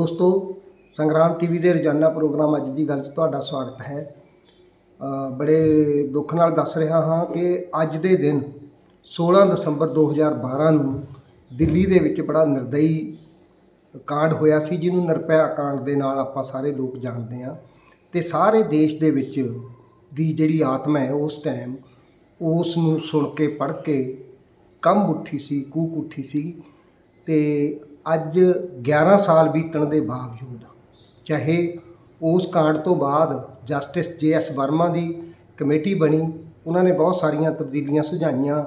ਦੋਸਤੋ ਸੰਗਰਾਮ ਟੀਵੀ ਦੇ ਰੋਜ਼ਾਨਾ ਪ੍ਰੋਗਰਾਮ ਅੱਜ ਦੀ ਗੱਲ 'ਚ ਤੁਹਾਡਾ ਸਵਾਗਤ ਹੈ। ਬੜੇ ਦੁੱਖ ਨਾਲ ਦੱਸ ਰਿਹਾ ਹਾਂ ਕਿ ਅੱਜ ਦੇ ਦਿਨ 16 ਦਸੰਬਰ 2012 ਨੂੰ ਦਿੱਲੀ ਦੇ ਵਿੱਚ ਬੜਾ ਨਿਰਦਈ ਕਾਂਡ ਹੋਇਆ ਸੀ, ਜਿਹਨੂੰ ਨਿਰਭਇਆ ਕਾਂਡ ਦੇ ਨਾਲ ਆਪਾਂ ਸਾਰੇ ਲੋਕ ਜਾਣਦੇ ਹਾਂ ਤੇ ਸਾਰੇ ਦੇਸ਼ ਦੇ ਵਿੱਚ ਦੀ ਜਿਹੜੀ ਆਤਮਾ ਹੈ, ਉਸ ਟਾਈਮ ਉਸ ਨੂੰ ਸੁਣ ਕੇ, ਪੜ੍ਹ ਕੇ ਕੰਬ ਉੱਠੀ ਸੀ, ਕੂਕ ਉੱਠੀ ਸੀ ਤੇ ਅੱਜ 11 ਸਾਲ ਬੀਤਣ ਦੇ ਬਾਵਜੂਦ, ਚਾਹੇ ਉਸ ਕਾਂਡ ਤੋਂ ਬਾਅਦ ਜਸਟਿਸ ਜੇ ਐਸ ਵਰਮਾ ਦੀ ਕਮੇਟੀ ਬਣੀ, ਉਹਨਾਂ ਨੇ ਬਹੁਤ ਸਾਰੀਆਂ ਤਬਦੀਲੀਆਂ ਸੁਝਾਈਆਂ,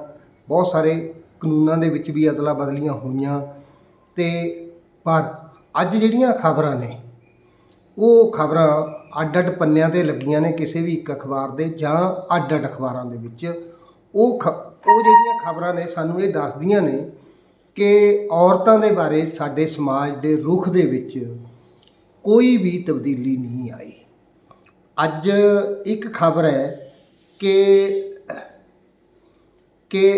ਬਹੁਤ ਸਾਰੇ ਕਾਨੂੰਨਾਂ ਦੇ ਵਿੱਚ ਵੀ ਅਦਲਾ ਬਦਲੀਆਂ ਹੋਈਆਂ। ਤੇ ਪਰ ਅੱਜ ਜਿਹੜੀਆਂ ਖਬਰਾਂ ਨੇ, ਉਹ ਖਬਰਾਂ ਅੱਡ-ਅੱਡ ਪੰਨਿਆਂ ਤੇ ਲੱਗੀਆਂ ਨੇ ਕਿਸੇ ਵੀ ਇੱਕ ਅਖਬਾਰ ਦੇ ਜਾਂ ਅੱਡ-ਅੱਡ ਅਖਬਾਰਾਂ ਦੇ ਵਿੱਚ। ਉਹ ਖ- ਉਹ ਜਿਹੜੀਆਂ ਖਬਰਾਂ ਨੇ, ਸਾਨੂੰ ਇਹ ਦੱਸਦੀਆਂ ਨੇ ਕਿ ਔਰਤਾਂ ਦੇ ਬਾਰੇ ਸਾਡੇ ਸਮਾਜ ਦੇ ਰੁਖ ਦੇ ਵਿੱਚ ਕੋਈ ਵੀ ਤਬਦੀਲੀ ਨਹੀਂ ਆਈ। ਅੱਜ ਇੱਕ ਖਬਰ ਹੈ ਕਿ ਕਿ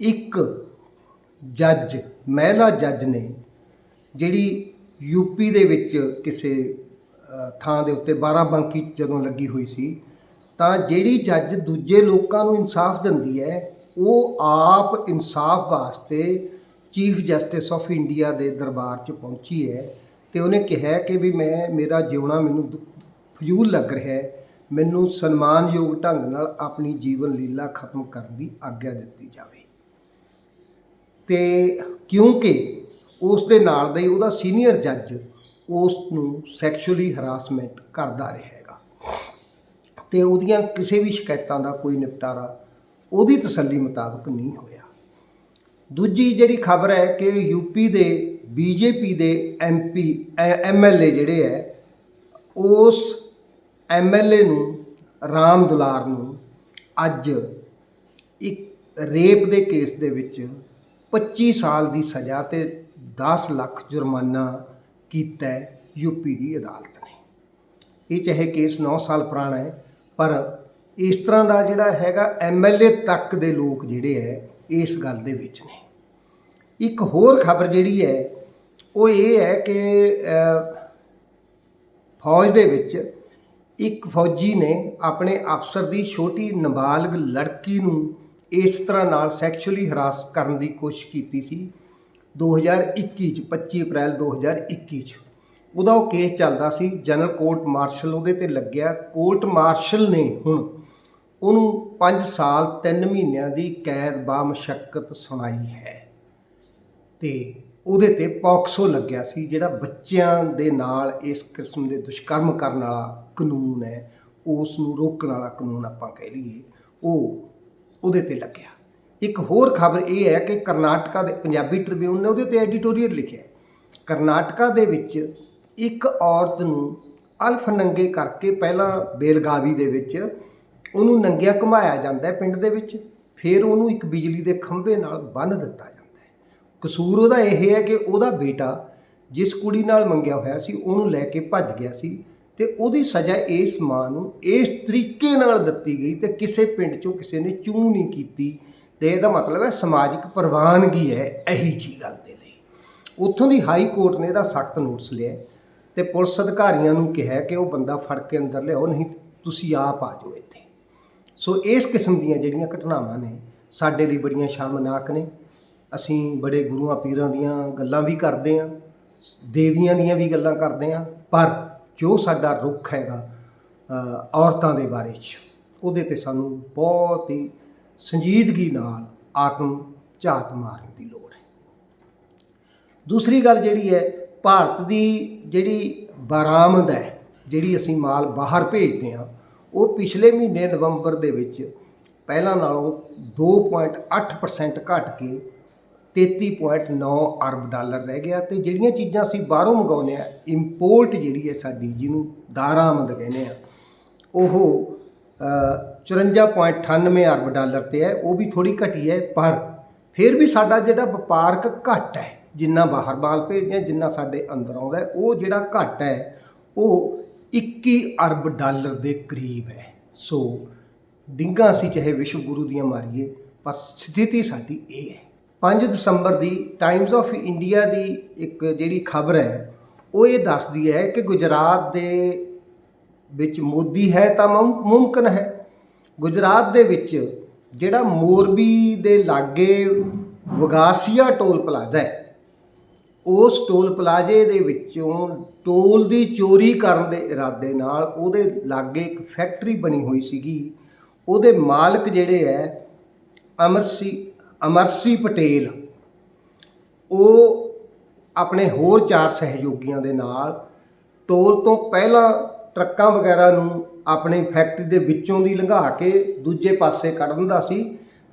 ਇੱਕ ਜੱਜ, ਮਹਿਲਾ ਜੱਜ ਨੇ ਜਿਹੜੀ ਯੂਪੀ ਦੇ ਵਿੱਚ ਕਿਸੇ ਥਾਂ ਦੇ ਉੱਤੇ 12 ਬੰਕੀ 'ਚ ਜਦੋਂ ਲੱਗੀ ਹੋਈ ਸੀ, ਤਾਂ ਜਿਹੜੀ ਜੱਜ ਦੂਜੇ ਲੋਕਾਂ ਨੂੰ ਇਨਸਾਫ ਦਿੰਦੀ ਹੈ, ਉਹ ਆਪ ਇਨਸਾਫ ਵਾਸਤੇ ਚੀਫ ਜਸਟਿਸ ਆਫ ਇੰਡੀਆ ਦੇ ਦਰਬਾਰ 'ਚ ਪਹੁੰਚੀ ਹੈ ਤੇ ਉਹਨੇ ਕਿਹਾ ਕਿ ਵੀ ਮੈਂ, ਮੇਰਾ ਜਿਉਣਾ ਮੈਨੂੰ ਦੁ- ਫਜ਼ੂਲ ਲੱਗ ਰਿਹਾ ਹੈ। ਮੈਨੂੰ ਸਨਮਾਨਯੋਗ ਢੰਗ ਨਾਲ ਆਪਣੀ ਜੀਵਨ ਲੀਲਾ ਖਤਮ ਕਰਨ ਦੀ ਆਗਿਆ ਦਿੱਤੀ ਜਾਵੇ। ਤੇ ਕਿਉਂਕਿ ਉਸ ਦੇ ਨਾਲ ਦਾ ਹੀ ਉਹਦਾ ਸੀਨੀਅਰ ਜੱਜ ਉਸ ਨੂੰ ਸੈਕਸ਼ੂਅਲੀ ਹਰਾਸਮੈਂਟ ਕਰਦਾ ਰਿਹਾ ਹੈਗਾ। ਤੇ ਉਹਦੀਆਂ ਕਿਸੇ ਵੀ ਸ਼ਿਕਾਇਤਾਂ ਦਾ ਕੋਈ ਨਿਪਟਾਰਾ ਉਹਦੀ ਤਸੱਲੀ ਮੁਤਾਬਕ ਨਹੀਂ ਹੋਇਆ। ਦੂਜੀ ਜਿਹੜੀ ਖਬਰ ਹੈ ਕਿ ਯੂਪੀ ਦੇ ਬੀਜੇਪੀ ਦੇ ਐਮਪੀ ਐਮਐਲਏ ਜਿਹੜੇ ਹੈ, ਉਸ ਐਮਐਲਏ ਨੂੰ, ਰਾਮ ਦੁਲਾਰ ਨੂੰ ਅੱਜ ਇੱਕ ਰੇਪ ਦੇ ਕੇਸ ਦੇ ਵਿੱਚ 25 ਸਾਲ ਦੀ ਸਜ਼ਾ ਤੇ 10 ਲੱਖ ਜੁਰਮਾਨਾ ਕੀਤਾ ਹੈ ਯੂਪੀ ਦੀ ਅਦਾਲਤ ਨੇ। ਇਹ ਚਾਹੇ ਕੇਸ 9 ਸਾਲ ਪੁਰਾਣਾ ਹੈ, ਪਰ ਇਸ ਤਰ੍ਹਾਂ ਦਾ ਜਿਹੜਾ ਹੈਗਾ ਐਮਐਲਏ ਤੱਕ ਦੇ ਲੋਕ ਜਿਹੜੇ ਹੈ, ਇਸ ਗੱਲ ਦੇ ਵਿੱਚ ਨੇ। ਇੱਕ ਹੋਰ ਖਬਰ ਜਿਹੜੀ ਹੈ, ਉਹ ਇਹ ਹੈ ਕਿ ਫੌਜ ਦੇ ਵਿੱਚ ਇੱਕ ਫੌਜੀ ਨੇ ਆਪਣੇ ਅਫਸਰ ਦੀ ਛੋਟੀ ਨਾਬਾਲਗ ਲੜਕੀ ਨੂੰ ਇਸ ਤਰ੍ਹਾਂ ਨਾਲ ਸੈਕਸ਼ੂਅਲੀ ਹਰਾਸ ਕਰਨ ਦੀ ਕੋਸ਼ਿਸ਼ ਕੀਤੀ ਸੀ 2021 ਚ 25 ਅਪ੍ਰੈਲ 2021 ਚ। ਉਹਦਾ ਉਹ ਕੇਸ ਚੱਲਦਾ ਸੀ, ਜਨਰਲ ਕੋਰਟ ਮਾਰਸ਼ਲ ਉਹਦੇ ਤੇ ਲੱਗਿਆ। ਕੋਰਟ ਮਾਰਸ਼ਲ ਨੇ ਹੁਣ ਉਹਨੂੰ 5 ਸਾਲ 3 ਮਹੀਨਿਆਂ ਦੀ ਕੈਦ ਬਾ ਮੁਸ਼ੱਕਤ ਸੁਣਾਈ ਹੈ। ਤੇ ਉਹਦੇ ਤੇ ਪੌਕਸੋ ਲੱਗਿਆ ਸੀ, ਜਿਹੜਾ ਬੱਚਿਆਂ ਦੇ ਨਾਲ ਇਸ ਕਿਸਮ ਦੇ ਦੁਸ਼ਕਰਮ ਕਰਨ ਵਾਲਾ ਕਾਨੂੰਨ ਹੈ ਉਸ ਨੂੰ ਰੋਕਣ ਵਾਲਾ ਕਾਨੂੰਨ ਆਪਾਂ ਕਹਿ ਲਈਏ, ਉਹ ਉਹਦੇ ਤੇ ਲੱਗਿਆ। ਇੱਕ ਹੋਰ ਖਬਰ ਇਹ ਹੈ ਕਿ ਕਰਨਾਟਕਾ ਦੇ ਪੰਜਾਬੀ ਟ੍ਰਿਬਿਊਨ ਨੇ ਉਹਦੇ ਤੇ ਐਡੀਟੋਰੀਅਲ ਲਿਖਿਆ ਕਰਨਾਟਕਾ ਦੇ ਵਿੱਚ ਇੱਕ ਔਰਤ ਨੂੰ ਅਲਫ ਨੰਗੇ ਕਰਕੇ ਪਹਿਲਾਂ ਬੇਲਗਾਵੀ ਦੇ ਵਿੱਚ ਉਹਨੂੰ ਨੰਗਿਆ ਘੁਮਾਇਆ ਜਾਂਦਾ ਪਿੰਡ ਦੇ ਵਿੱਚ, ਫਿਰ ਉਹਨੂੰ ਇੱਕ ਬਿਜਲੀ ਦੇ ਖੰਭੇ ਨਾਲ ਬੰਨ੍ਹ ਦਿੱਤਾ ਜਾਂਦਾ ਕਸੂਰ ਉਹਦਾ ਇਹ ਹੈ ਕਿ ਉਹਦਾ ਬੇਟਾ ਜਿਸ ਕੁੜੀ ਨਾਲ ਮੰਗਿਆ ਹੋਇਆ ਸੀ, ਉਹਨੂੰ ਲੈ ਕੇ ਭੱਜ ਗਿਆ ਸੀ ਤੇ ਉਹਦੀ ਸਜ਼ਾ ਇਸ ਮਾਂ ਨੂੰ ਇਸ ਤਰੀਕੇ ਨਾਲ ਦਿੱਤੀ ਗਈ ਤੇ ਕਿਸੇ ਪਿੰਡ ਚੋਂ ਕਿਸੇ ਨੇ ਚੂੰ ਨਹੀਂ ਕੀਤੀ ਤੇ ਇਹਦਾ ਮਤਲਬ ਹੈ ਸਮਾਜਿਕ ਪ੍ਰਵਾਨਗੀ ਹੈ ਇਹੀ ਜੀ ਗੱਲ ਦੇ ਲਈ। ਉੱਥੋਂ ਦੀ ਹਾਈ ਕੋਰਟ ਨੇ ਇਹਦਾ ਸਖਤ ਨੋਟਿਸ ਲਿਆ ਤੇ ਪੁਲਿਸ ਅਧਿਕਾਰੀਆਂ ਨੂੰ ਕਿਹਾ ਕਿ ਉਹ ਬੰਦਾ ਫੜ ਕੇ ਅੰਦਰ ਲਿਆਓ, ਨਹੀਂ ਤੁਸੀਂ ਆਪ ਆ ਜਾਓ ਇੱਥੇ। ਸੋ ਇਸ ਕਿਸਮ ਦੀਆਂ ਜਿਹੜੀਆਂ ਘਟਨਾਵਾਂ ਨੇ, ਸਾਡੇ ਲਈ ਬੜੀਆਂ ਸ਼ਰਮਨਾਕ ਨੇ। ਅਸੀਂ ਬੜੇ ਗੁਰੂਆਂ ਪੀਰਾਂ ਦੀਆਂ ਗੱਲਾਂ ਵੀ ਕਰਦੇ ਹਾਂ, ਦੇਵੀਆਂ ਦੀਆਂ ਵੀ ਗੱਲਾਂ ਕਰਦੇ ਹਾਂ, ਪਰ ਜੋ ਸਾਡਾ ਰੁੱਖ ਹੈਗਾ ਔਰਤਾਂ ਦੇ ਬਾਰੇ 'ਚ, ਉਹਦੇ ਤੇ ਸਾਨੂੰ ਬਹੁਤ ਹੀ ਸੰਜੀਦਗੀ ਨਾਲ ਆਤਮ ਝਾਤ ਮਾਰਨ ਦੀ ਲੋੜ ਹੈ। ਦੂਸਰੀ ਗੱਲ ਜਿਹੜੀ ਹੈ, ਭਾਰਤ ਦੀ ਜਿਹੜੀ ਬਰਾਮਦ ਹੈ, ਜਿਹੜੀ ਅਸੀਂ ਮਾਲ ਬਾਹਰ ਭੇਜਦੇ ਹਾਂ, ਉਹ ਪਿਛਲੇ ਮਹੀਨੇ ਨਵੰਬਰ ਦੇ ਵਿੱਚ ਪਹਿਲਾਂ ਨਾਲੋਂ 2.8% ਘਟ ਕੇ 33.9 ਅਰਬ ਡਾਲਰ ਰਹਿ ਗਿਆ ਤੇ ਜਿਹੜੀਆਂ ਚੀਜ਼ਾਂ ਅਸੀਂ ਬਾਹਰੋਂ ਮੰਗਾਉਂਦੇ ਆ ਇੰਪੋਰਟ ਜਿਹੜੀ ਹੈ ਸਾਡੀ ਜਿਹਨੂੰ ਦਾਰਾਮਦ ਕਹਿੰਦੇ ਆ ਉਹ ਅ, 54.98 ਅਰਬ ਡਾਲਰ ਤੇ ਹੈ ਉਹ ਵੀ ਥੋੜੀ ਘਟੀ ਹੈ ਪਰ ਫਿਰ ਵੀ ਸਾਡਾ ਜਿਹੜਾ ਵਪਾਰਕ ਘਟ ਹੈ ਜਿੰਨਾ ਬਾਹਰ ਮਾਲ ਭੇਜਦੇ ਆ ਜਿੰਨਾ ਸਾਡੇ ਅੰਦਰ ਆਉਂਦਾ ਉਹ ਜਿਹੜਾ ਘਟ ਹੈ ਉਹ 21 ਅਰਬ ਡਾਲਰ ਦੇ ਕਰੀਬ ਹੈ। ਸੋ ਡਿੰਗਾ ਅਸੀਂ ਚਾਹੇ ਵਿਸ਼ਵ ਗੁਰੂ ਦੀਆਂ ਮਾਰੀਏ ਪਰ ਸਥਿਤੀ ਸਾਡੀ ਇਹ ਹੈ। 5 ਦਸੰਬਰ ਦੀ ਟਾਈਮਸ ਆਫ ਇੰਡੀਆ ਦੀ ਇੱਕ ਜਿਹੜੀ ਖਬਰ ਹੈ, ਉਹ ਇਹ ਦੱਸਦੀ ਹੈ ਕਿ ਗੁਜਰਾਤ ਦੇ ਵਿੱਚ ਮੋਦੀ ਹੈ ਤਾਂ ਮੁਮ- ਮੁਮਕਿਨ ਹੈ। ਗੁਜਰਾਤ ਦੇ ਵਿੱਚ ਜਿਹੜਾ ਮੋਰਬੀ ਦੇ ਲਾਗੇ ਵਗਾਸੀਆ ਟੋਲ ਪਲਾਜ਼ਾ ਹੈ, ਉਸ ਟੋਲ ਪਲਾਜ਼ੇ ਦੇ ਵਿੱਚੋਂ ਟੋਲ ਦੀ ਚੋਰੀ ਕਰਨ ਦੇ ਇਰਾਦੇ ਨਾਲ ਉਹਦੇ ਲਾਗੇ ਇੱਕ ਫੈਕਟਰੀ ਬਣੀ ਹੋਈ ਸੀਗੀ। ਉਹਦੇ ਮਾਲਕ ਜਿਹੜੇ ਹੈ ਅਮਰਸੀ ਅਮਰਸੀ ਪਟੇਲ, ਉਹ ਆਪਣੇ ਹੋਰ ਚਾਰ ਸਹਿਯੋਗੀਆਂ ਦੇ ਨਾਲ ਟੋਲ ਤੋਂ ਪਹਿਲਾਂ ਟਰੱਕਾਂ ਵਗੈਰਾ ਨੂੰ ਆਪਣੀ ਫੈਕਟਰੀ ਦੇ ਵਿੱਚੋਂ ਦੀ ਲੰਘਾ ਕੇ ਦੂਜੇ ਪਾਸੇ ਕੱਢ ਦਿੰਦਾ ਸੀ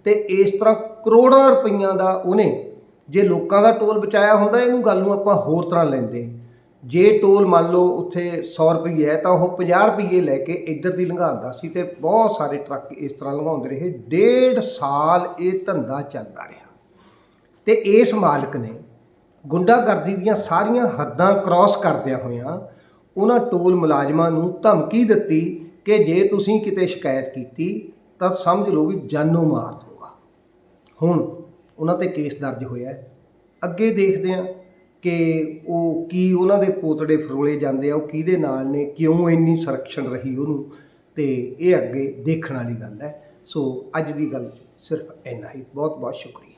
ਤੇ ਇਸ ਤਰ੍ਹਾਂ ਕਰੋੜਾਂ ਰੁਪਈਆਂ ਦਾ ਉਹਨੇ ਜੇ ਲੋਕਾਂ ਦਾ ਟੋਲ ਬਚਾਇਆ ਹੁੰਦਾ, ਇਹਨੂੰ ਗੱਲ ਨੂੰ ਆਪਾਂ ਹੋਰ ਤਰ੍ਹਾਂ ਲੈਂਦੇ। ਜੇ ਟੋਲ ਮੰਨ ਲਓ ਉੱਥੇ 100 ਰੁਪਏ ਹੈ ਤਾਂ ਉਹ 50 ਰੁਪਏ ਲੈ ਕੇ ਇੱਧਰ ਦੀ ਲੰਘਾਉਂਦਾ ਸੀ ਤੇ ਬਹੁਤ ਸਾਰੇ ਟਰੱਕ ਇਸ ਤਰ੍ਹਾਂ ਲੰਘਾਉਂਦੇ ਰਹੇ। ਡੇਢ ਸਾਲ ਇਹ ਧੰਦਾ ਚੱਲਦਾ ਰਿਹਾ। ਤੇ ਇਸ ਮਾਲਕ ਨੇ ਗੁੰਡਾਗਰਦੀ ਦੀਆਂ ਸਾਰੀਆਂ ਹੱਦਾਂ ਕ੍ਰਾਸ ਕਰਦਿਆਂ ਹੋਇਆਂ ਉਹਨਾਂ ਟੋਲ ਮੁਲਾਜ਼ਮਾਂ ਨੂੰ ਧਮਕੀ ਦਿੱਤੀ ਕਿ ਜੇ ਤੁਸੀਂ ਕਿਤੇ ਸ਼ਿਕਾਇਤ ਕੀਤੀ ਤਾਂ ਸਮਝ ਲਓ ਵੀ ਜਾਨੋਂ ਮਾਰ ਦੂੰਗਾ ਹੁਣ ਉਹਨਾਂ ਤੇ ਕੇਸ ਦਰਜ ਹੋਇਆ ਹੈ। ਅੱਗੇ ਦੇਖਦੇ ਹਾਂ ਕਿ ਉਹ ਕੀ ਉਹਨਾਂ ਦੇ ਪੋਤੜੇ ਫਰੋਲੇ ਜਾਂਦੇ ਆ, ਉਹ ਕਿਹਦੇ ਨਾਲ ਨੇ, ਕਿਉਂ ਇੰਨੀ ਸੰਰਕਸ਼ਣ ਰਹੀ ਉਹਨੂੰ, ਤੇ ਇਹ ਅੱਗੇ ਦੇਖਣ ਵਾਲੀ ਗੱਲ ਹੈ। ਸੋ ਅੱਜ ਦੀ ਗੱਲ ਸਿਰਫ ਇੰਨਾ ਹੀ। ਬਹੁਤ ਬਹੁਤ ਸ਼ੁਕਰੀਆ।